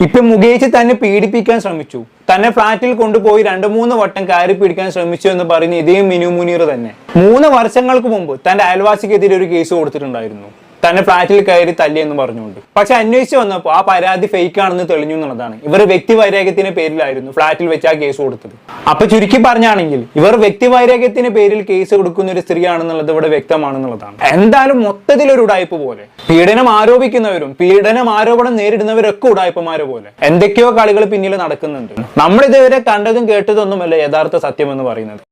ഇപ്പൊ മുകേഷ് തന്നെ പീഡിപ്പിക്കാൻ ശ്രമിച്ചു. തന്നെ ഫ്ളാറ്റിൽ കൊണ്ടുപോയി രണ്ടു മൂന്ന് വട്ടം കയറി പിടിക്കാൻ ശ്രമിച്ചു എന്ന് പറയുന്ന ഇതേ മിനു മുനീർ തന്നെ. മൂന്ന് വർഷങ്ങൾക്ക് മുമ്പ് തന്റെ അയൽവാസിക്കെതിരെ ഒരു കേസ് കൊടുത്തിട്ടുണ്ടായിരുന്നു. തന്നെ ഫ്ളാറ്റിൽ കയറി തല്ലിയെന്ന് പറഞ്ഞുകൊണ്ട്. പക്ഷെ അന്വേഷിച്ച് വന്നപ്പോൾ ആ പരാതി ഫേക്ക് ആണെന്ന് തെളിഞ്ഞു എന്നുള്ളതാണ്. ഇവർ വ്യക്തിവൈരാഗ്യത്തിന്റെ പേരിലായിരുന്നു ഫ്ളാറ്റിൽ വെച്ച് ആ കേസ് കൊടുത്തത്. അപ്പൊ ചുരുക്കി പറഞ്ഞാണെങ്കിൽ ഇവർ വ്യക്തിവൈരാഗ്യത്തിന്റെ പേരിൽ കേസ് കൊടുക്കുന്ന ഒരു സ്ത്രീയാണെന്നുള്ളത് ഇവിടെ വ്യക്തമാണെന്നുള്ളതാണ്. എന്തായാലും മൊത്തത്തിൽ ഒരു ഉടായ്പ പോലെ. പീഡനം ആരോപിക്കുന്നവരും പീഡനം ആരോപണം നേരിടുന്നവരൊക്കെ ഉടായ്പമാരെ പോലെ. എന്തൊക്കെയോ കളികൾ പിന്നിൽ നടക്കുന്നുണ്ട്. നമ്മൾ ഇതുവരെ കണ്ടതും കേട്ടതൊന്നുമല്ല യഥാർത്ഥ സത്യം എന്ന് പറയുന്നത്.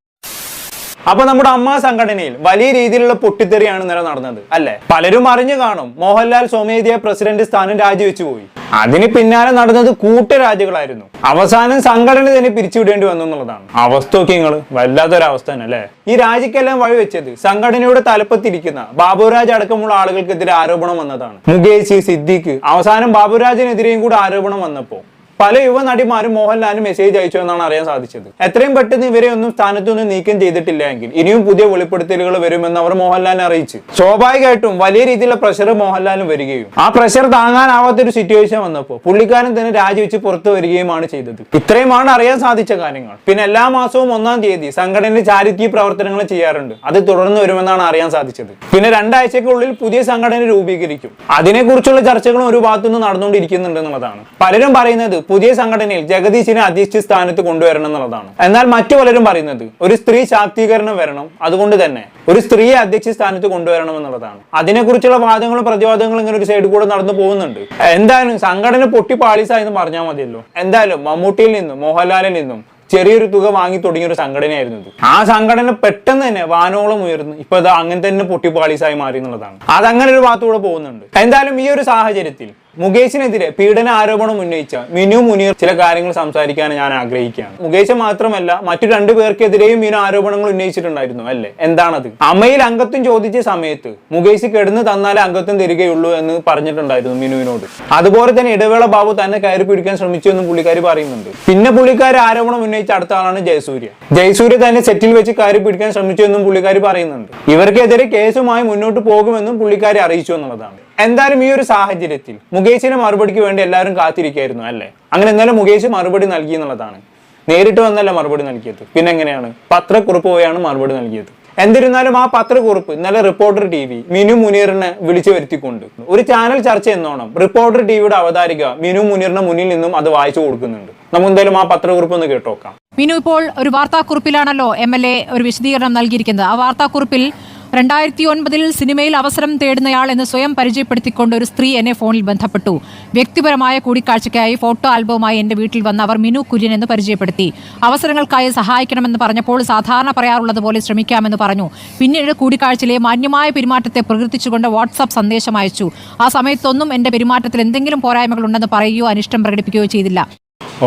അപ്പൊ നമ്മുടെ അമ്മ സംഘടനയിൽ വലിയ രീതിയിലുള്ള പൊട്ടിത്തെറിയാണ് ഇന്നലെ നടന്നത് അല്ലെ? പലരും അറിഞ്ഞു കാണും. മോഹൻലാൽ സ്വമേധിയ പ്രസിഡന്റ് സ്ഥാനം രാജിവെച്ചു പോയി. അതിന് പിന്നാലെ നടന്നത് കൂട്ടരാജികളായിരുന്നു അവസാനം സംഘടന തന്നെ പിരിച്ചുവിടേണ്ടി വന്നു എന്നുള്ളതാണ്. അവസ്ഥ ഒക്കെ നിങ്ങൾ വല്ലാത്തൊരവസ്ഥ തന്നെ അല്ലേ? ഈ രാജിക്കെല്ലാം വഴി വഴിവെച്ചത് സംഘടനയുടെ തലപ്പത്തിരിക്കുന്ന ബാബുരാജ് അടക്കമുള്ള ആളുകൾക്കെതിരെ ആരോപണം വന്നതാണ്. മുകേഷ് സിദ്ദിഖ്. അവസാനം ബാബുരാജിനെതിരെയും കൂടെ ആരോപണം വന്നപ്പോ പല യുവ നടിമാരും മോഹൻലാലിന് മെസ്സേജ് അയച്ചു എന്നാണ് അറിയാൻ സാധിച്ചത്. എത്രയും പെട്ടെന്ന് ഇവരെ ഒന്നും സ്ഥാനത്തൊന്നും നീക്കം ചെയ്തിട്ടില്ല എങ്കിൽ ഇനിയും പുതിയ വെളിപ്പെടുത്തലുകൾ വരുമെന്ന് അവർ മോഹൻലാലിനെ അറിയിച്ചു. സ്വാഭാവികമായിട്ടും വലിയ രീതിയിലുള്ള പ്രഷർ മോഹൻലാലിന് വരികയും. ആ പ്രഷർ താങ്ങാനാവാത്ത ഒരു സിറ്റുവേഷൻ വന്നപ്പോൾ പുള്ളിക്കാരൻ തന്നെ രാജിവെച്ച് പുറത്തു വരികയുമാണ് ചെയ്തത്. ഇത്രയുമാണ് അറിയാൻ സാധിച്ച കാര്യങ്ങൾ. പിന്നെ എല്ലാ മാസവും ഒന്നാം തീയതി സംഘടനയുടെ ചാരിറ്റി പ്രവർത്തനങ്ങൾ ചെയ്യാറുണ്ട്. അത് തുടർന്ന് വരുമെന്നാണ് അറിയാൻ സാധിച്ചത്. പിന്നെ രണ്ടാഴ്ചക്കുള്ളിൽ പുതിയ സംഘടന രൂപീകരിക്കും. അതിനെക്കുറിച്ചുള്ള ചർച്ചകളും ഒരു ഭാഗത്തുനിന്ന് നടന്നുകൊണ്ടിരിക്കുന്നുണ്ട് എന്നുള്ളതാണ്. പലരും പറയുന്നത് പുതിയ സംഘടനയിൽ ജഗദീശിനെ അധ്യക്ഷ സ്ഥാനത്ത് കൊണ്ടുവരണം എന്നുള്ളതാണ്. എന്നാൽ മറ്റു പലരും പറയുന്നത് ഒരു സ്ത്രീ ശാക്തീകരണം വരണം അതുകൊണ്ട് തന്നെ ഒരു സ്ത്രീയെ അധ്യക്ഷ സ്ഥാനത്ത് കൊണ്ടുവരണം എന്നുള്ളതാണ്. അതിനെക്കുറിച്ചുള്ള വാദങ്ങളും പ്രതിവാദങ്ങളും ഇങ്ങനെ ഒരു സൈഡിൽ കൂടെ നടന്നു പോകുന്നുണ്ട്. എന്തായാലും സംഘടന പൊട്ടി പാളീസായെന്ന് പറഞ്ഞാൽ മതിയല്ലോ. എന്തായാലും മമ്മൂട്ടിയിൽ നിന്നും മോഹൻലാലിൽ നിന്നും ചെറിയൊരു തുക വാങ്ങി തുടങ്ങിയ ഒരു സംഘടനയായിരുന്നു ആ സംഘടന പെട്ടെന്ന് തന്നെ വാനോളം ഉയർന്നു ഇപ്പൊ അത് അങ്ങനെ തന്നെ പൊട്ടിപ്പാളീസായി മാറി എന്നുള്ളതാണ്. അതങ്ങനെ ഒരു ഭാഗത്തൂടെ പോകുന്നുണ്ട്. എന്തായാലും ഈ ഒരു സാഹചര്യത്തിൽ മുകേഷിനെതിരെ പീഡന ആരോപണം ഉന്നയിച്ച മിനു മുനീർ ചില കാര്യങ്ങൾ സംസാരിക്കാൻ ഞാൻ ആഗ്രഹിക്കുകയാണ്. മുകേഷ് മാത്രമല്ല മറ്റു രണ്ടു പേർക്കെതിരെയും മിനു ആരോപണങ്ങൾ ഉന്നയിച്ചിട്ടുണ്ടായിരുന്നു അല്ലേ? എന്താണത്? അമ്മയിൽ അംഗത്വം ചോദിച്ച സമയത്ത് മുകേഷ് കിടന്ന് തന്നാലേ അംഗത്വം തരികയുള്ളൂ എന്ന് പറഞ്ഞിട്ടുണ്ടായിരുന്നു മിനുവിനോട്. അതുപോലെ തന്നെ ഇടവേള ബാബു തന്നെ കയറി പിടിക്കാൻ ശ്രമിച്ചു എന്ന് പുള്ളിക്കാരി പറയുന്നുണ്ട്. പിന്നെ പുള്ളിക്കാരി ആരോപണം ഉന്നയിച്ച അടുത്ത ആളാണ് ജയസൂര്യ. ജയസൂര്യ തന്നെ സെറ്റിൽ വെച്ച് കയറി പിടിക്കാൻ ശ്രമിച്ചു എന്നും പുള്ളിക്കാരി പറയുന്നുണ്ട്. ഇവർക്കെതിരെ കേസുമായി മുന്നോട്ട് പോകുമെന്നും പുള്ളിക്കാരി അറിയിച്ചു എന്നുള്ളതാണ്. എന്തായാലും ഈ ഒരു സാഹചര്യത്തിൽ മുകേഷിന്റെ മറുപടിക്ക് വേണ്ടി എല്ലാവരും കാത്തിരിക്കായിരുന്നു അല്ലേ? അങ്ങനെ എന്നാലും മുകേഷ് മറുപടി നൽകി എന്നുള്ളതാണ്. നേരിട്ട് വന്നല്ല മറുപടി നൽകിയത്? പിന്നെ എങ്ങനെയാണ്? പത്രക്കുറിപ്പ് പോയാണ് മറുപടി നൽകിയത്. എന്നിരുന്നാലും ആ പത്രക്കുറിപ്പ് ഇന്നലെ റിപ്പോർട്ടർ ടി വി മിനു മുനീറിനെ വിളിച്ചു വരുത്തിക്കൊണ്ട്. ഒരു ചാനൽ ചർച്ച എന്നോണം റിപ്പോർട്ടർ ടിവിയുടെ അവതാരിക മിനു മുനീറിന്റെ മുന്നിൽ നിന്നും അത് വായിച്ചു കൊടുക്കുന്നുണ്ട്. നമുക്ക് എന്തായാലും ആ പത്രക്കുറിപ്പ് ഒന്ന് കേട്ടോക്കാം. മിനു ഇപ്പോൾ ഒരു വാർത്താക്കുറിപ്പിലാണല്ലോ എം എൽ എ ഒരു വിശദീകരണം നൽകിയിരിക്കുന്നത്. ആ വാർത്താക്കുറിപ്പിൽ രണ്ടായിരത്തി ഒൻപതിൽ സിനിമയിൽ അവസരം തേടുന്നയാൾ എന്ന് സ്വയം പരിചയപ്പെടുത്തിക്കൊണ്ട് ഒരു സ്ത്രീ എന്നെ ഫോണിൽ ബന്ധപ്പെട്ടു. വ്യക്തിപരമായ കൂടിക്കാഴ്ചയ്ക്കായി ഫോട്ടോ ആൽബവുമായി എന്റെ വീട്ടിൽ വന്ന അവർ മിനു കുര്യൻ എന്ന് പരിചയപ്പെടുത്തി. അവസരങ്ങൾക്കായി സഹായിക്കണമെന്ന് പറഞ്ഞപ്പോൾ സാധാരണ പറയാറുള്ളത് പോലെ ശ്രമിക്കാമെന്ന് പറഞ്ഞു. പിന്നീട് കൂടിക്കാഴ്ചയിലെ മാന്യമായ പെരുമാറ്റത്തെ പ്രകീർത്തിച്ചുകൊണ്ട് വാട്സാപ്പ് സന്ദേശം അയച്ചു. ആ സമയത്തൊന്നും എന്റെ പെരുമാറ്റത്തിൽ എന്തെങ്കിലും പോരായ്മകൾ ഉണ്ടെന്ന് പറയുകയോ അനിഷ്ടം പ്രകടിപ്പിക്കുകയോ ചെയ്തില്ല.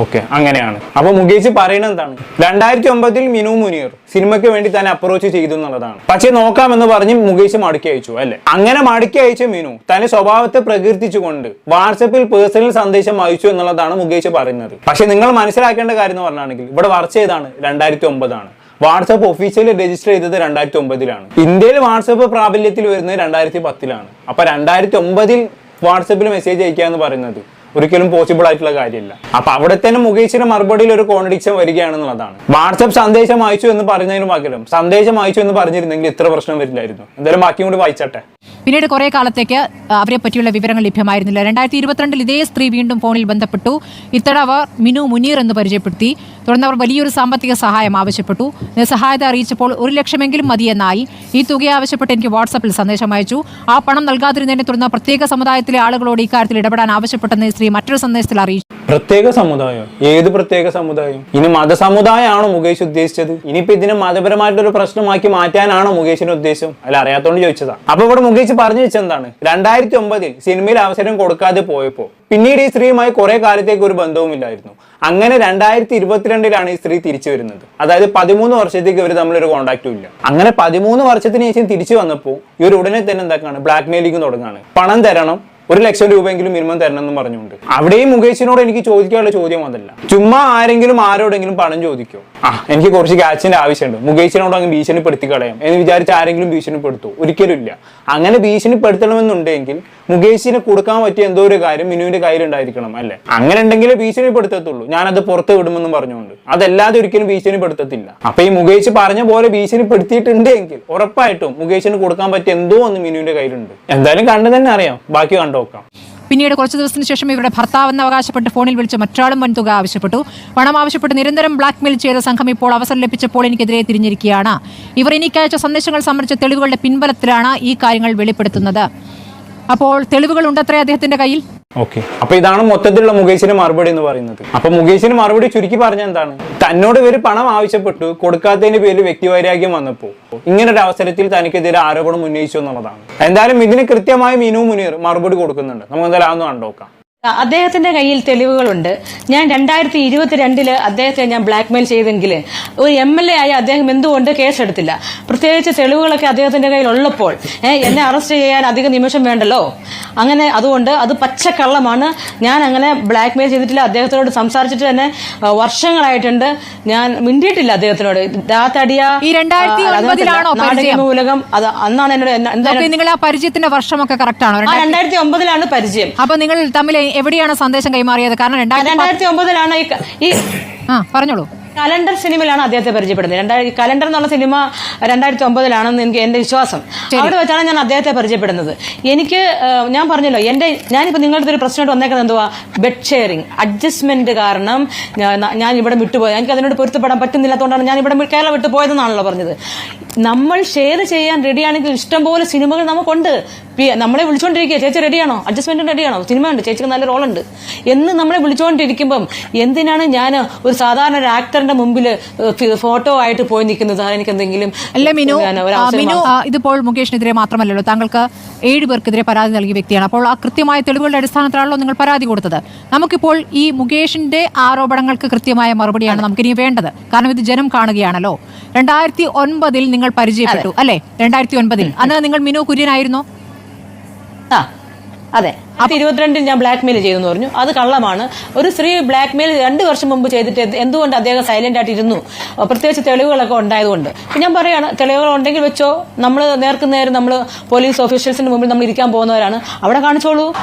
ഓക്കെ അങ്ങനെയാണ്. അപ്പൊ മുകേഷ് പറയുന്നത് എന്താണ്? രണ്ടായിരത്തി ഒമ്പതിൽ മിനു മുനീർ സിനിമയ്ക്ക് വേണ്ടി തന്നെ അപ്രോച്ച് ചെയ്തു എന്നുള്ളതാണ്. പക്ഷെ നോക്കാമെന്ന് പറഞ്ഞ് മുകേഷ് മടക്കി അയച്ചു അല്ലെ? അങ്ങനെ മടക്കി അയച്ച മിനു തന്റെ സ്വഭാവത്തെ പ്രകീർത്തിച്ചുകൊണ്ട് വാട്സപ്പിൽ പേഴ്സണൽ സന്ദേശം അയച്ചു എന്നുള്ളതാണ് മുകേഷ് പറയുന്നത്. പക്ഷെ നിങ്ങൾ മനസ്സിലാക്കേണ്ട കാര്യം എന്ന് പറഞ്ഞാണെങ്കിൽ ഇവിടെ വർച്ച ഏതാണ് രണ്ടായിരത്തി ഒമ്പതാണ് വാട്സപ്പ് ഒഫീഷ്യലി രജിസ്റ്റർ ചെയ്തത് രണ്ടായിരത്തി ഒമ്പതിലാണ് ഇന്ത്യയിൽ വാട്സപ്പ് പ്രാബല്യത്തിൽ വരുന്നത് രണ്ടായിരത്തി പത്തിലാണ് അപ്പൊ രണ്ടായിരത്തി ഒമ്പതിൽ വാട്സപ്പിൽ മെസ്സേജ് അയക്കുക എന്ന് പറയുന്നത് ഒരിക്കലും പോസിബിൾ ആയിട്ടുള്ള കാര്യമില്ല. അപ്പൊ അവിടെ തന്നെ മുകേഷിന്റെ മറുപടിയിൽ ഒരു കോൺട്രഡിക്ഷൻ വരികയാണെന്നുള്ളതാണ്. വാട്സപ്പ് സന്ദേശം അയച്ചു എന്ന് പറഞ്ഞതിന് പകരം സന്ദേശം അയച്ചു എന്ന് പറഞ്ഞിരുന്നെങ്കിൽ ഇത്ര പ്രശ്നം വരില്ലായിരുന്നു. എന്തായാലും ബാക്കിയും കൂടി വായിച്ചട്ടെ. പിന്നീട് കുറെ കാലത്തേക്ക് അവരെ പറ്റിയുള്ള വിവരങ്ങൾ ലഭ്യമായിരുന്നില്ല. രണ്ടായിരത്തി ഇരുപത്തിരണ്ടിൽ ഇതേ സ്ത്രീ വീണ്ടും ഫോണിൽ ബന്ധപ്പെട്ടു. ഇത്തവണ അവർ മിനു മുനീർ എന്ന് പരിചയപ്പെടുത്തി. തുടർന്ന് അവർ വലിയൊരു സാമ്പത്തിക സഹായം ആവശ്യപ്പെട്ടു. സഹായത അറിയിച്ചപ്പോൾ ഒരു ലക്ഷമെങ്കിലും മതിയെന്നായി. ഈ തുക ആവശ്യപ്പെട്ട് എനിക്ക് വാട്സാപ്പിൽ സന്ദേശം അയച്ചു. ആ പണം നൽകാതിരുന്നതിനെ തുടർന്ന് പ്രത്യേക സമുദായത്തിലെ ആളുകളോട് ഇക്കാര്യത്തിൽ ഇടപെടാൻ ആവശ്യപ്പെട്ടെന്ന് സ്ത്രീ മറ്റൊരു സന്ദേശത്തിൽ അറിയിച്ചു. പ്രത്യേക സമുദായം. ഏത് പ്രത്യേക സമുദായം? ഇനി മതസമുദായമാണോ മുകേഷ് ഉദ്ദേശിച്ചത്? ഇനിയിപ്പോ ഇതിനെ മതപരമായിട്ടൊരു പ്രശ്നമാക്കി മാറ്റാനാണോ മുകേഷിന്റെ ഉദ്ദേശം? അല്ല അറിയാത്തോണ്ട് ചോദിച്ചതാ. അപ്പൊ ഇവിടെ മുകേഷ് പറഞ്ഞു വെച്ചെന്താണ്? രണ്ടായിരത്തി ഒമ്പതിൽ സിനിമയിൽ അവസരം കൊടുക്കാതെ പോയപ്പോ പിന്നീട് ഈ സ്ത്രീയുമായി കുറെ കാലത്തേക്ക് ഒരു ബന്ധവുമില്ലായിരുന്നു. അങ്ങനെ രണ്ടായിരത്തി ഇരുപത്തിരണ്ടിലാണ് ഈ സ്ത്രീ തിരിച്ചു വരുന്നത്. അതായത് പതിമൂന്ന് വർഷത്തേക്ക് ഇവർ തമ്മിലൊരു കോണ്ടാക്റ്റും ഇല്ല. അങ്ങനെ പതിമൂന്ന് വർഷത്തിന് ശേഷം തിരിച്ചു വന്നപ്പോൾ ഇവർ ഉടനെ തന്നെ എന്താക്കാണ്? Black mailing തുടങ്ങാണ്. പണം തരണം ഒരു ലക്ഷം രൂപയെങ്കിലും മിനിമം തരണം എന്ന് പറഞ്ഞുകൊണ്ട്. അവിടെയും മുകേഷിനോട് എനിക്ക് ചോദിക്കാനുള്ള ചോദ്യം അതല്ല. ചുമ്മാ ആരെങ്കിലും ആരോടെങ്കിലും പണം ചോദിക്കോ? ആ എനിക്ക് കുറച്ച് ക്യാഷിന്റെ ആവശ്യമുണ്ട്. മുകേഷിനോട് അങ്ങ് ഭീഷണിപ്പെടുത്തി കളയാം. എന്ന് വിചാരിച്ച് ആരെങ്കിലും ഭീഷണിപ്പെടുത്തൂ. ഒരിക്കലും ഇല്ല. അങ്ങനെ ഭീഷണിപ്പെടുത്തണമെന്നുണ്ടെങ്കിൽ മുകേഷിന് കൊടുക്കാൻ പറ്റിയ എന്തോ ഒരു കാര്യം മിനുവിന്റെ കയ്യിൽ ഉണ്ടായിരിക്കണം അല്ലെ? അങ്ങനെ ഉണ്ടെങ്കിലേ ഭീഷണിപ്പെടുത്തത്തുള്ളൂ. ഞാനത് പുറത്ത് വിടുമെന്ന് പറഞ്ഞുകൊണ്ട്. അതല്ലാതെ ഒരിക്കലും ഭീഷണിപ്പെടുത്തത്തില്ല. അപ്പൊ ഈ മുകേഷ് പറഞ്ഞ പോലെ ഭീഷണിപ്പെടുത്തിയിട്ടുണ്ടെങ്കിൽ ഉറപ്പായിട്ടും മുകേഷിന് കൊടുക്കാൻ പറ്റിയ എന്തോ ഒന്ന് മിനുവിന്റെ കയ്യിലുണ്ട്. എന്തായാലും കണ്ടു തന്നെ അറിയാം. ബാക്കി കണ്ടുനോക്കാം പിന്നീട് കുറച്ച് ദിവസത്തിന് ശേഷം ഇവരുടെ ഭർത്താവെന്ന് അവകാശപ്പെട്ട് ഫോണിൽ വിളിച്ച് മറ്റാളും വൻതുക ആവശ്യപ്പെട്ടു. പണം ആവശ്യപ്പെട്ട് നിരന്തരം ബ്ലാക്ക്മെയിൽ ചെയ്ത സംഘം ഇപ്പോൾ അവസരം ലഭിച്ചപ്പോൾ എനിക്കെതിരെ തിരിഞ്ഞിരിക്കുകയാണ്. ഇവർ എനിക്കയച്ച സന്ദേശങ്ങൾ സംബന്ധിച്ച തെളിവുകളുടെ പിൻബലത്തിലാണ് ഈ കാര്യങ്ങൾ വെളിപ്പെടുത്തുന്നത്. അപ്പോൾ തെളിവുകൾ ഉണ്ടത്രേ അദ്ദേഹത്തിന്റെ കയ്യിൽ? ഓക്കെ. അപ്പൊ ഇതാണ് മൊത്തത്തിലുള്ള മുകേഷിന്റെ മറുപടി എന്ന് പറയുന്നത്. അപ്പൊ മുകേഷിന് മറുപടി ചുരുക്കി പറഞ്ഞ എന്താണ്? തന്നോട് ഇവർ പണം ആവശ്യപ്പെട്ടു കൊടുക്കാത്തതിന്റെ പേരിൽ വ്യക്തിവൈരാഗ്യം വന്നപ്പോ. ഇങ്ങനെ ഒരു അവസരത്തിൽ തനിക്കെതിരെ ആരോപണം ഉന്നയിച്ചു എന്നുള്ളതാണ്. എന്തായാലും ഇതിന് കൃത്യമായി മിനു മുനീർ മറുപടി കൊടുക്കുന്നുണ്ട്. നമുക്ക് എന്തായാലും അതൊന്ന് കണ്ടോക്കാം അദ്ദേഹത്തിന്റെ കയ്യിൽ തെളിവുകളുണ്ട്. ഞാൻ രണ്ടായിരത്തി ഇരുപത്തിരണ്ടിൽ അദ്ദേഹത്തെ ഞാൻ ബ്ലാക്ക്മെയിൽ ചെയ്തെങ്കിൽ ഒരു എം എൽ എ ആയ അദ്ദേഹം എന്തുകൊണ്ട് കേസെടുത്തില്ല? പ്രത്യേകിച്ച് തെളിവുകളൊക്കെ അദ്ദേഹത്തിന്റെ കയ്യിൽ ഉള്ളപ്പോൾ എന്നെ അറസ്റ്റ് ചെയ്യാൻ അധിക നിമിഷം വേണ്ടല്ലോ? അങ്ങനെ അതുകൊണ്ട് അത് പച്ചക്കള്ളമാണ്. ഞാൻ അങ്ങനെ ബ്ലാക്ക്മെയിൽ ചെയ്തിട്ടില്ല. അദ്ദേഹത്തിനോട് സംസാരിച്ചിട്ട് തന്നെ വർഷങ്ങളായിട്ടുണ്ട്. ഞാൻ മിണ്ടിയിട്ടില്ല അദ്ദേഹത്തിനോട്. ദാത്തടിയ ഈ 2009 ലാണോ പരിചയം? മൂലകം അത് അന്നാണ് എന്നോട് എന്താ ആ പരിചയത്തിന്റെ വർഷമൊക്കെ കറക്റ്റ് ആണോ? രണ്ടായിരത്തി ഒമ്പതിലാണ് പരിചയം. അപ്പൊ നിങ്ങൾ തമ്മിൽ എവിടെയാണ് സന്ദേശം കൈമാറിയത്? കാരണം രണ്ടായിരത്തി ഒമ്പതിലാണ് ഈ ആ പറഞ്ഞോളൂ. കലണ്ടർ സിനിമയിലാണ് അദ്ദേഹത്തെ പരിചയപ്പെടുന്നത്. രണ്ടായിരത്തി കലണ്ടർ എന്നുള്ള സിനിമ രണ്ടായിരത്തി ഒമ്പതിലാണെന്ന് എനിക്ക് എന്റെ വിശ്വാസം. അവിടെ വെച്ചാണ് ഞാൻ അദ്ദേഹത്തെ പരിചയപ്പെടുന്നത്. എനിക്ക് ഞാൻ പറഞ്ഞല്ലോ എന്റെ ഞാനിപ്പോ നിങ്ങളുടെ ഒരു പ്രശ്നമായിട്ട് വന്നേക്കുന്നത് എന്തുവാ? ബെഡ് ഷെയറിംഗ് അഡ്ജസ്റ്റ്മെന്റ് കാരണം ഞാൻ- ഞാൻ ഇവിടെ വിട്ടുപോയത് എനിക്ക് അതിനോട് പൊരുത്തപ്പെടാൻ പറ്റുന്നില്ലാത്തതുകൊണ്ടാണ് ഞാൻ ഇവിടെ കേരളം വിട്ടു പോയതെന്നാണല്ലോ പറഞ്ഞത്. നമ്മൾ ഷെയർ ചെയ്യാൻ റെഡിയാണെങ്കിൽ ഇഷ്ടംപോലെ സിനിമകൾ നമുക്കുണ്ട്. നമ്മളെ വിളിച്ചോണ്ടിരിക്കുക. ചേച്ചി റെഡിയാണോ അഡ്ജസ്റ്റ്മെന്റ് റെഡിയാണോ സിനിമ ഉണ്ട് ചേച്ചിക്ക് നല്ല റോളുണ്ട് എന്ന് നമ്മളെ വിളിച്ചോണ്ടിരിക്കുമ്പം എന്തിനാണ് ഞാൻ ഒരു സാധാരണ ഒരു ആക്ടറിന്റെ മുമ്പിൽ ഫോട്ടോ ആയിട്ട് പോയി നിൽക്കുന്നത്? എനിക്ക് എന്തെങ്കിലും അല്ല മിനു മിനു ഇതിപ്പോൾ മുകേഷിനെതിരെ മാത്രമല്ലല്ലോ. താങ്കൾക്ക് ഏഴ് പേർക്കെതിരെ പരാതി നൽകിയ വ്യക്തിയാണ്. അപ്പോൾ ആ കൃത്യമായ തെളിവുകളുടെ അടിസ്ഥാനത്തിലാണല്ലോ നിങ്ങൾ പരാതി കൊടുത്തത്. നമുക്കിപ്പോൾ ഈ മുകേഷിന്റെ ആരോപണങ്ങൾക്ക് കൃത്യമായ മറുപടിയാണ് നമുക്കിനി വേണ്ടത്. കാരണം ഇത് ജനം കാണുകയാണല്ലോ. രണ്ടായിരത്തി ഒൻപതിൽ നിങ്ങൾ പരിചയപ്പെട്ടു അല്ലെ? രണ്ടായിരത്തി ഒൻപതിൽ അന്ന് നിങ്ങൾ മിനു കുര്യനായിരുന്നോ? ആ അതെ. അപ്പൊ ഇരുപത്തിരണ്ടിൽ ഞാൻ ബ്ലാക്ക് മെയിൽ ചെയ്തെന്ന് പറഞ്ഞു. അത് കള്ളമാണ്. ഒരു സ്ത്രീ ബ്ലാക്ക് മെയിൽ രണ്ട് വർഷം മുമ്പ് ചെയ്തിട്ട് എന്ത്- എന്തുകൊണ്ട് അദ്ദേഹം സൈലന്റ് ആയിട്ട് ഇരുന്നു? പ്രത്യേകിച്ച് തെളിവുകളൊക്കെ ഉണ്ടായതുകൊണ്ട്. ഞാൻ പറയാണ് തെളിവുകൾ ഉണ്ടെങ്കിൽ വെച്ചോ നമ്മൾ നേർക്കുനേരം നമ്മൾ പോലീസ് ഓഫീഷ്യൽസിന് മുമ്പിൽ നമ്മൾ ഇരിക്കാൻ പോകുന്നവരാണ്. അവിടെ കാണിച്ചോളൂ.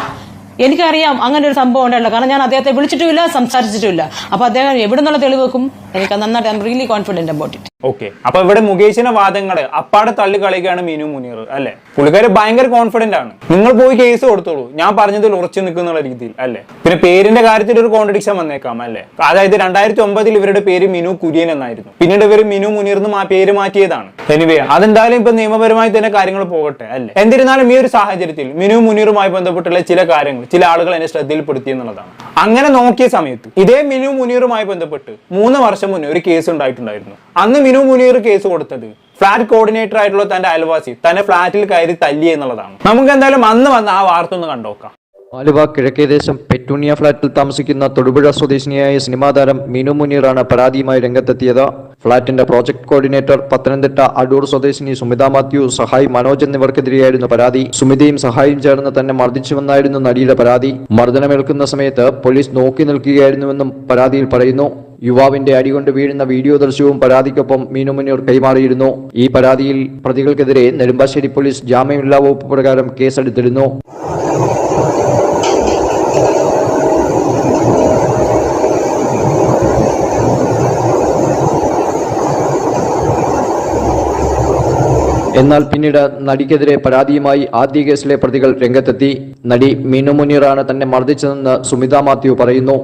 എനിക്കറിയാം അങ്ങനെ ഒരു സംഭവം ഉണ്ടല്ലോ കാരണം ഞാൻ അദ്ദേഹത്തെ വിളിച്ചിട്ടുമില്ല സംസാരിച്ചിട്ടുമില്ല. അപ്പൊ അദ്ദേഹം എവിടെ നിന്നുള്ള തെളിവ് വെക്കും? എനിക്ക് നന്നായിട്ട് I am really confident about it okay അപ്പൊ ഇവിടെ മുകേഷിന്റെ വാദങ്ങൾ അപ്പാടെ തള്ളി കളിക്കുകയാണ് മീനു മുനീർ അല്ലെ? പുള്ളിക്കാര് ഭയങ്കര കോൺഫിഡന്റ് ആണ്. നിങ്ങൾ പോയി കേസ് കൊടുത്തോളൂ. ഞാൻ പറഞ്ഞതിൽ ഉറച്ചു നിൽക്കുന്ന രീതിയിൽ അല്ലെ? പിന്നെ പേരിന്റെ കാര്യത്തിൽ ഒരു കോൺട്രഡിക്ഷൻ വന്നേക്കാം അല്ലെ? അതായത് രണ്ടായിരത്തി ഒമ്പതിൽ ഇവരുടെ പേര് മിനു കുര്യൻ എന്നായിരുന്നു. പിന്നീട് ഇവർ മിനു മുനീർ എന്ന് പേര് മാറ്റിയതാണ്. എനിവേ അതെന്തായാലും ഇപ്പൊ നിയമപരമായി തന്നെ കാര്യങ്ങൾ പോകട്ടെ അല്ലെ? എന്നിരുന്നാലും ഈ ഒരു സാഹചര്യത്തിൽ മിനു മുനീറുമായി ബന്ധപ്പെട്ടുള്ള ചില കാര്യങ്ങൾ ചില ആളുകൾ എന്നെ ശ്രദ്ധയിൽപ്പെടുത്തി എന്നുള്ളതാണ്. അങ്ങനെ നോക്കിയ സമയത്ത് ഇതേ മിനു മുനീറുമായി ബന്ധപ്പെട്ട് മൂന്ന് വർഷം മുന്നേ ഒരു കേസ് ഉണ്ടായിട്ടുണ്ടായിരുന്നു. അന്ന് മിനു മുനീർ കേസ് കൊടുത്തത്. ഫ്ലാറ്റ് കോർഡിനേറ്റർ ആയിട്ടുള്ള തന്റെ അയൽവാസി തന്നെ ഫ്ലാറ്റിൽ കയറി തല്ലി എന്നുള്ളതാണ്. നമുക്ക് എന്തായാലും അന്ന് വന്ന് ആ വാർത്ത ഒന്ന് കണ്ടോക്കാം. ആലുവ കിഴക്കേദേശം പെറ്റൂണിയ ഫ്ളാറ്റിൽ താമസിക്കുന്ന തൊടുപുഴ സ്വദേശിനിയായ സിനിമാ താരം മീനു മുനീറാണ് പരാതിയുമായി രംഗത്തെത്തിയത്. ഫ്ളാറ്റിന്റെ പ്രോജക്ട് കോർഡിനേറ്റർ പത്തനംതിട്ട അടൂർ സ്വദേശിനി സുമിത മാത്യു സഹായ് മനോജ് എന്നിവർക്കെതിരെയായിരുന്നു പരാതി. സുമിതയും സഹായും ചേർന്ന് തന്നെ മർദ്ദിച്ചുവെന്നായിരുന്നു നടിയുടെ പരാതി. മർദ്ദനമേൽക്കുന്ന സമയത്ത് പോലീസ് നോക്കി നിൽക്കുകയായിരുന്നുവെന്നും പരാതിയിൽ പറയുന്നു. യുവാവിന്റെ അടികൊണ്ട് വീഴുന്ന വീഡിയോ ദൃശ്യവും പരാതിക്കൊപ്പം മീനു മുനീർ കൈമാറിയിരുന്നു. ഈ പരാതിയിൽ പ്രതികൾക്കെതിരെ നെടുമ്പാശ്ശേരി പോലീസ് ജാമ്യമില്ലാ വകുപ്പ് പ്രകാരം കേസെടുത്തിരുന്നു. എന്നാൽ പിന്നീട് നടിക്കെതിരെ പരാതിയുമായി ആദ്യ കേസിലെ പ്രതികൾ രംഗത്തെത്തി. നടി മീനു മുനീറാണ് തന്നെ മർദ്ദിച്ചതെന്ന് സുമിത മാത്യു പറയുന്നു.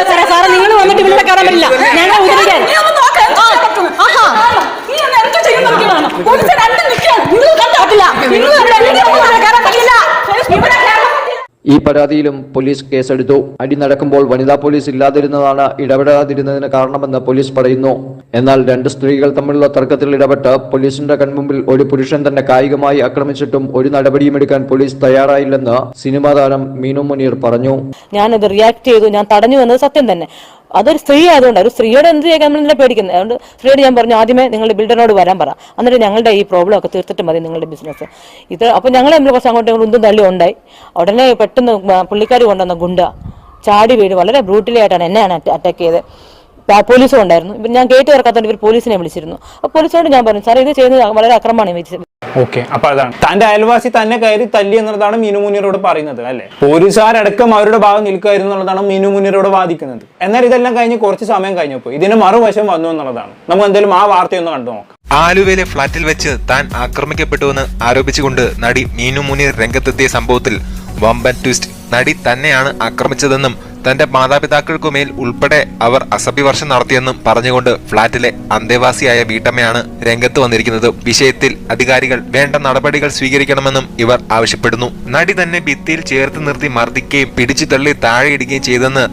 പറ്റില്ല സാറേ സാറേ നിങ്ങൾ വന്നിട്ട് ഇവിടെ കാണാൻ പറ്റില്ല. ഞങ്ങൾ ഉപദ്രവിക്കാൻ നിങ്ങൾ കണ്ടില്ല. നിങ്ങൾ ഇവിടെ കയറാൻ പറ്റില്ല. ഇവിടെ കയറാൻ. ഈ പരാതിയിലും പോലീസ് കേസെടുത്തു. അടി നടക്കുമ്പോൾ വനിതാ പോലീസ് ഇല്ലാതിരുന്നതാണ് ഇടപെടാതിരുന്നതിന് കാരണമെന്ന് പോലീസ് പറയുന്നു. എന്നാൽ രണ്ട് സ്ത്രീകൾ തമ്മിലുള്ള തർക്കത്തിൽ ഇടപെട്ട് പോലീസിന്റെ കൺമുമ്പിൽ ഒരു പുരുഷൻ തന്നെ കായികമായി ആക്രമിച്ചിട്ടും ഒരു നടപടിയും എടുക്കാൻ പോലീസ് തയ്യാറായില്ലെന്ന് സിനിമാ താരം മീനു മുനീർ പറഞ്ഞു. ഞാനത് റിയാക്ട് ചെയ്തു. ഞാൻ തടഞ്ഞു എന്നത് സത്യം തന്നെ. അതൊരു സ്ത്രീ ആയതുകൊണ്ട് ഒരു സ്ത്രീയോട് എന്ത് ചെയ്യാൻ നമ്മളെ പേടിക്കുന്നത്? അതുകൊണ്ട് സ്ത്രീയോട് ഞാൻ പറഞ്ഞു ആദ്യമേ നിങ്ങൾ ബിൽഡറിനോട് വരാൻ പറ. എന്നിട്ട് ഞങ്ങളുടെ ഈ പ്രോബ്ലം ഒക്കെ തീർത്തിട്ട് മതി നിങ്ങളുടെ ബിസിനസ് ഇത് അപ്പോൾ ഞങ്ങളെ നമ്മൾ കുറച്ച് അങ്ങോട്ടും ഉന്തും തള്ളി ഉണ്ടായി. ഉടനെ പെട്ടെന്ന് പുള്ളിക്കാർ കൊണ്ടുവന്ന ഗുണ്ട ചാടി വീട് വളരെ ബ്രൂട്ടലി ആയിട്ടാണ് എന്നെയാണ് അറ്റാക്ക് ചെയ്തത്. പോലീസും ഉണ്ടായിരുന്നു. ഇവർ ഞാൻ ഗേറ്റ് തുറക്കാത്തതുകൊണ്ട് ഇവർ പോലീസിനെ വിളിച്ചിരുന്നു. അപ്പോൾ പോലീസിനോട് ഞാൻ പറഞ്ഞു സാർ ഇത് ചെയ്യുന്നത് വളരെ അക്രമമാണ് വിളിച്ചത് ഓക്കെ അപ്പൊ അതാണ്. തന്റെ അയൽവാസി തന്നെ കയറി തല്ലി എന്നുള്ളതാണ് മീനു മുനീറോട് പറയുന്നത് അല്ലെ? പോലീസുകാരടക്കം അവരുടെ ഭാഗം നിൽക്കുമായിരുന്നു എന്നുള്ളതാണ് മീനു മുനീറോട് വാദിക്കുന്നത്. എന്നാൽ ഇതെല്ലാം കഴിഞ്ഞ് കുറച്ച് സമയം കഴിഞ്ഞപ്പോൾ ഇതിന് മറുവശം വന്നു എന്നുള്ളതാണ്. നമുക്ക് എന്തായാലും ആ വാർത്തയൊന്ന് കണ്ടു നോക്കാം. ആലുവയിലെ ഫ്ളാറ്റിൽ വെച്ച് താൻ ആക്രമിക്കപ്പെട്ടുവെന്ന് ആരോപിച്ചുകൊണ്ട് നടി മീനു മുനീർ രംഗത്തെത്തിയ സംഭവത്തിൽ വമ്പൻ ട്വിസ്റ്റ്. നടി തന്നെയാണ് ആക്രമിച്ചതെന്നും തന്റെ മാതാപിതാക്കൾക്കുമേൽ ഉൾപ്പെടെ അവർ അസഭ്യവർഷം നടത്തിയെന്നും പറഞ്ഞുകൊണ്ട് ഫ്ളാറ്റിലെ അന്തേവാസിയായ വീട്ടമ്മയാണ് രംഗത്ത് വന്നിരിക്കുന്നത്. വിഷയത്തിൽ അധികാരികൾ വേണ്ട നടപടികൾ സ്വീകരിക്കണമെന്നും ഇവർ ആവശ്യപ്പെടുന്നു. നടി തന്നെ ഭിത്തിയിൽ ചേർത്ത് നിർത്തി മർദ്ദിക്കുകയും പിടിച്ചു തള്ളി താഴെയിടുകയും ചെയ്തെന്ന്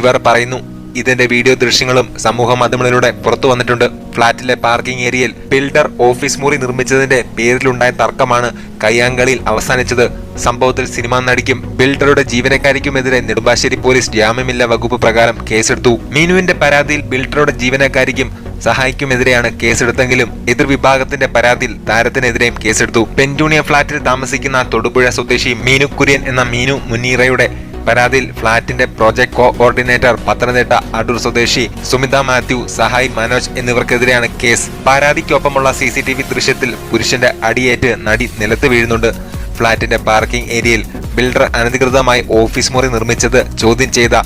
ഇവർ പറയുന്നു. ഇതിന്റെ വീഡിയോ ദൃശ്യങ്ങളും സമൂഹ മാധ്യമങ്ങളിലൂടെ പുറത്തു വന്നിട്ടുണ്ട്. ഫ്ളാറ്റിലെ പാർക്കിംഗ് ഏരിയയിൽ ബിൽഡർ ഓഫീസ് മുറി നിർമ്മിച്ചതിന്റെ പേരിലുണ്ടായ തർക്കമാണ് കയ്യാങ്കളിയിൽ അവസാനിച്ചത്. സംഭവത്തിൽ സിനിമാ നടിക്കും ബിൽഡറുടെ ജീവനക്കാരിക്കുമെതിരെ നെടുമ്പാശ്ശേരി പോലീസ് ജാമ്യമില്ല വകുപ്പ് പ്രകാരം കേസെടുത്തു. മീനുവിന്റെ പരാതിയിൽ ബിൽഡറുടെ ജീവനക്കാരിക്കും സഹായിക്കുമെതിരെയാണ് കേസെടുത്തെങ്കിലും എതിർവിഭാഗത്തിന്റെ പരാതിയിൽ താരത്തിനെതിരെയും കേസെടുത്തു. പെന്റൂണിയ ഫ്ളാറ്റിൽ താമസിക്കുന്ന തൊടുപുഴ സ്വദേശി മീനു കുര്യൻ എന്ന മീനു മുനീറയുടെ പരാതിയിൽ ഫ്ളാറ്റിന്റെ പ്രോജക്ട് കോഓർഡിനേറ്റർ പത്തനംതിട്ട അടൂർ സ്വദേശി സുമിത മാത്യു സഹായ് മനോജ് എന്നിവർക്കെതിരെയാണ് കേസ്. പരാതിക്കൊപ്പമുള്ള സി സി ടി വി ദൃശ്യത്തിൽ പുരുഷന്റെ അടിയേറ്റ് നടി നിലത്ത് വീഴുന്നുണ്ട്. ഫ്ളാറ്റിന്റെ പാർക്കിംഗ് ഏരിയയിൽ ബിൽഡർ അനധികൃതമായി ഓഫീസ് മുറി നിർമ്മിച്ചത് ചോദ്യം ചെയ്ത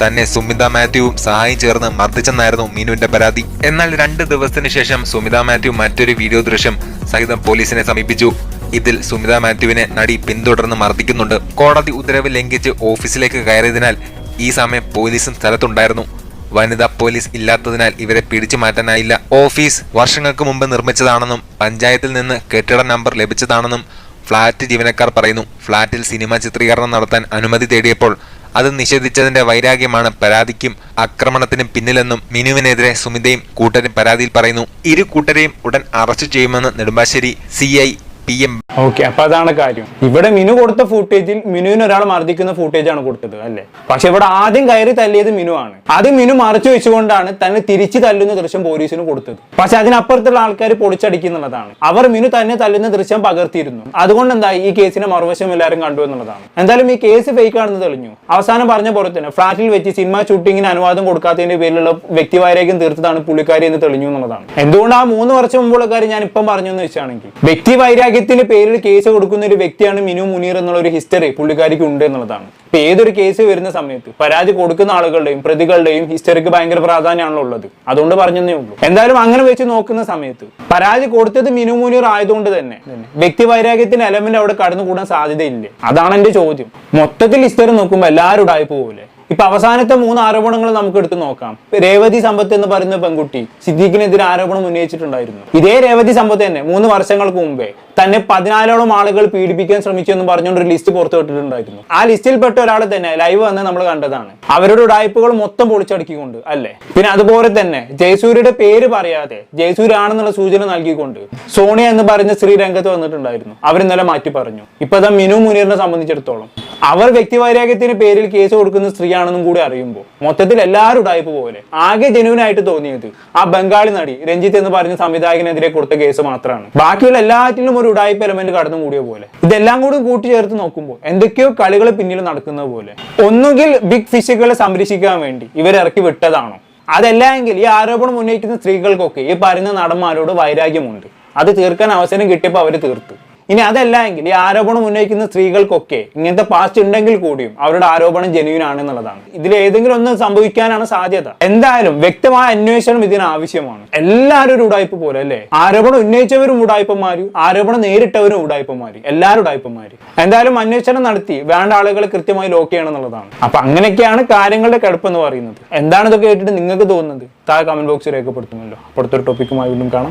തന്നെ സുമിത മാത്യുവും സഹായം ചേർന്ന് മർദ്ദിച്ചെന്നായിരുന്നു മീനുവിന്റെ പരാതി. എന്നാൽ രണ്ട് ദിവസത്തിനു ശേഷം സുമിത മാത്യു മറ്റൊരു വീഡിയോ ദൃശ്യം സഹിതം പോലീസിനെ സമീപിച്ചു. ഇതിൽ സുമിത മാത്യുവിനെ നടി പിന്തുടർന്ന് മർദ്ദിക്കുന്നുണ്ട്. കോടതി ഉത്തരവ് ലംഘിച്ച് ഓഫീസിലേക്ക് കയറിയതിനാൽ ഈ സമയം പോലീസും സ്ഥലത്തുണ്ടായിരുന്നു. വനിതാ പോലീസ് ഇല്ലാത്തതിനാൽ ഇവരെ പിടിച്ചു മാറ്റാനായില്ല. ഓഫീസ് വർഷങ്ങൾക്ക് മുമ്പ് നിർമ്മിച്ചതാണെന്നും പഞ്ചായത്തിൽ നിന്ന് കെട്ടിട നമ്പർ ലഭിച്ചതാണെന്നും ഫ്ളാറ്റ് ജീവനക്കാർ പറയുന്നു. ഫ്ളാറ്റിൽ സിനിമ ചിത്രീകരണം നടത്താൻ അനുമതി തേടിയപ്പോൾ അത് നിഷേധിച്ചതിന്റെ വൈരാഗ്യമാണ് പരാതിക്കും ആക്രമണത്തിനും പിന്നിലെന്നും മിനുവിനെതിരെ സുമിതയും കൂട്ടരും പരാതിയിൽ പറയുന്നു. ഇരു കൂട്ടരെയും ഉടൻ അറസ്റ്റ് ചെയ്യുമെന്ന് Nedumbassery C P M okay അപ്പൊ അതാണ് കാര്യം. ഇവിടെ മിനു കൊടുത്ത ഫുട്ടേജിൽ മിനുവിന് ഒരാൾ മർദ്ദിക്കുന്ന ഫുട്ടേജ് ആണ് കൊടുത്തത് അല്ലെ? പക്ഷെ ഇവിടെ ആദ്യം കയറി തല്ലിയത് മിനു ആണ്. അത് മിനു മറച്ചു വെച്ചുകൊണ്ടാണ് തന്നെ തിരിച്ചു തല്ലുന്ന ദൃശ്യം പോലീസിന് കൊടുത്തത്. പക്ഷെ അതിനപ്പുറത്തുള്ള ആൾക്കാർ പൊളിച്ചടിക്കുന്നുള്ളതാണ്. അവർ മിനു തന്നെ തല്ലുന്ന ദൃശ്യം പകർത്തിയിരുന്നു. അതുകൊണ്ട് എന്താ ഈ കേസിനെ മറുവശം എല്ലാവരും കണ്ടു എന്നുള്ളതാണ്. എന്തായാലും ഈ കേസ് ഫേക്ക് ആണെന്ന് തെളിഞ്ഞു. അവസാനം പറഞ്ഞ പോലെ തന്നെ ഫ്ളാറ്റിൽ വെച്ച് സിനിമ ഷൂട്ടിങ്ങിന് അനുവാദം കൊടുക്കാത്തതിന്റെ പേരിലുള്ള വ്യക്തിവാരേഖം തീർത്തതാണ് പുള്ളിക്കാരി എന്ന് തെളിഞ്ഞു എന്നുള്ളതാണ്. എന്തുകൊണ്ട് ആ മൂന്ന് വർഷം മുമ്പുള്ള കാര്യം ഞാൻ ഇപ്പം പറഞ്ഞു എന്ന് വെച്ചാണെങ്കിൽ വ്യക്തി വൈരാഗ്യത്തിന്റെ പേരിൽ കേസ് കൊടുക്കുന്ന ഒരു വ്യക്തിയാണ് മിനു മുനീർ എന്നുള്ള ഒരു ഹിസ്റ്ററി പുള്ളിക്കാരിക്ക് ഉണ്ട് എന്നുള്ളതാണ്. ഇപ്പൊ ഏതൊരു കേസ് വരുന്ന സമയത്ത് പരാതി കൊടുക്കുന്ന ആളുകളുടെയും പ്രതികളുടെയും ഹിസ്റ്ററിക്ക് ഭയങ്കര പ്രാധാന്യമാണല്ലോ ഉള്ളത്. അതുകൊണ്ട് പറഞ്ഞതേ ഉള്ളൂ. എന്തായാലും അങ്ങനെ വെച്ച് നോക്കുന്ന സമയത്ത് പരാതി കൊടുത്തത് മിനു മുനീർ ആയതുകൊണ്ട് തന്നെ വ്യക്തി വൈരാഗ്യത്തിന്റെ എലമെന്റ് അവിടെ കടന്നുകൂടാൻ സാധ്യതയില്ലേ? അതാണ് എന്റെ ചോദ്യം. മൊത്തത്തിൽ ഹിസ്റ്ററി നോക്കുമ്പോൾ എല്ലാവരും ഉടായ്പ പോലെ. ഇപ്പൊ അവസാനത്തെ മൂന്ന് ആരോപണങ്ങൾ നമുക്ക് എടുത്ത് നോക്കാം. രേവതി സമ്പത്ത് എന്ന് പറയുന്ന പെൺകുട്ടി സിദ്ദീഖിനെതിരെ ആരോപണം ഉന്നയിച്ചിട്ടുണ്ടായിരുന്നു. ഇതേ രേവതി സമ്പത്ത് തന്നെ മൂന്ന് വർഷങ്ങൾക്ക് മുമ്പേ തന്നെ പതിനാലോളം ആളുകൾ പീഡിപ്പിക്കാൻ ശ്രമിച്ചു എന്ന് പറഞ്ഞുകൊണ്ട് ഒരു ലിസ്റ്റ് പുറത്തുവിട്ടിട്ടുണ്ടായിരുന്നു ആ ലിസ്റ്റിൽപ്പെട്ട ഒരാളെ തന്നെ ലൈവ് വന്ന് നമ്മൾ കണ്ടതാണ്. അവരുടെ ഉടായ്പകൾ മൊത്തം പൊളിച്ചടക്കിക്കൊണ്ട് അല്ലേ? പിന്നെ അതുപോലെ തന്നെ ജയസൂര്യയുടെ പേര് പറയാതെ ജയസൂര്യ ആണെന്നുള്ള സൂചന നൽകിക്കൊണ്ട് സോണിയ എന്ന് പറയുന്ന സ്ത്രീ രംഗത്ത് വന്നിട്ടുണ്ടായിരുന്നു. അവരിന്നലെ മാറ്റി പറഞ്ഞു. ഇപ്പൊ മിനു മുനീറിനെ സംബന്ധിച്ചിടത്തോളം. അവർ വ്യക്തിവൈരാഗ്യത്തിന് പേരിൽ കേസ് കൊടുക്കുന്ന സ്ത്രീയാണെന്നും കൂടി അറിയുമ്പോൾ മൊത്തത്തിൽ എല്ലാവരും ഉടായ്പ പോലെ ആകെ ജനുവിനായിട്ട് തോന്നിയത് ആ ബംഗാളി നടി രഞ്ജിത്ത് എന്ന് പറഞ്ഞ സംവിധായകനെതിരെ കൊടുത്ത കേസ് മാത്രമാണ് ബാക്കിയുള്ള എല്ലാറ്റിലും ഒരു ഉടായ്പ എലമെന്റ് കടന്നു കൂടിയ പോലെ. ഇതെല്ലാം കൂടി കൂട്ടിച്ചേർത്ത് നോക്കുമ്പോൾ എന്തൊക്കെയോ കളികൾ പിന്നിൽ നടക്കുന്നത് പോലെ. ഒന്നുകിൽ ബിഗ് ഫിഷുകളെ സംരക്ഷിക്കാൻ വേണ്ടി ഇവരിറക്കി വിട്ടതാണോ? അതല്ല എങ്കിൽ ഈ ആരോപണം ഉന്നയിക്കുന്ന സ്ത്രീകൾക്കൊക്കെ ഈ പറയുന്ന നടന്മാരോട് വൈരാഗ്യമുണ്ട്. അത് തീർക്കാൻ അവസരം കിട്ടിയപ്പോൾ അവർ തീർത്തു. ഇനി അതല്ല എങ്കിൽ ഈ ആരോപണം ഉന്നയിക്കുന്ന സ്ത്രീകൾക്കൊക്കെ ഇങ്ങനത്തെ പാസ്റ്റ് ഉണ്ടെങ്കിൽ കൂടിയും അവരുടെ ആരോപണം ജെന്യൂൻ ആണെന്നുള്ളതാണ്. ഇതിൽ ഏതെങ്കിലും ഒന്ന് സംഭവിക്കാനാണ് സാധ്യത. എന്തായാലും വ്യക്തമായ അന്വേഷണം ഇതിന് ആവശ്യമാണ്. എല്ലാവരും ഒരു ഉടായ്പ പോലെ അല്ലേ? ആരോപണം ഉന്നയിച്ചവരും ഉടായ്പന്മാരും ആരോപണം നേരിട്ടവരും ഉടായ്പന്മാര് എല്ലാവരും ഉടായ്പന്മാര്. എന്തായാലും അന്വേഷണം നടത്തി വേണ്ട ആളുകളെ കൃത്യമായി ലോക്ക് ചെയ്യണം എന്നുള്ളതാണ് അപ്പൊ അങ്ങനെയൊക്കെയാണ് കാര്യങ്ങളുടെ കിടപ്പ് എന്ന് പറയുന്നത്. എന്താണ് ഇതൊക്കെ കേട്ടിട്ട് നിങ്ങൾക്ക് തോന്നുന്നത്? താഴെ കമന്റ് ബോക്സിൽ രേഖപ്പെടുത്തുമല്ലോ. അപ്പുറത്തൊരു ടോപ്പിക്കുമായി വീണ്ടും കാണാം.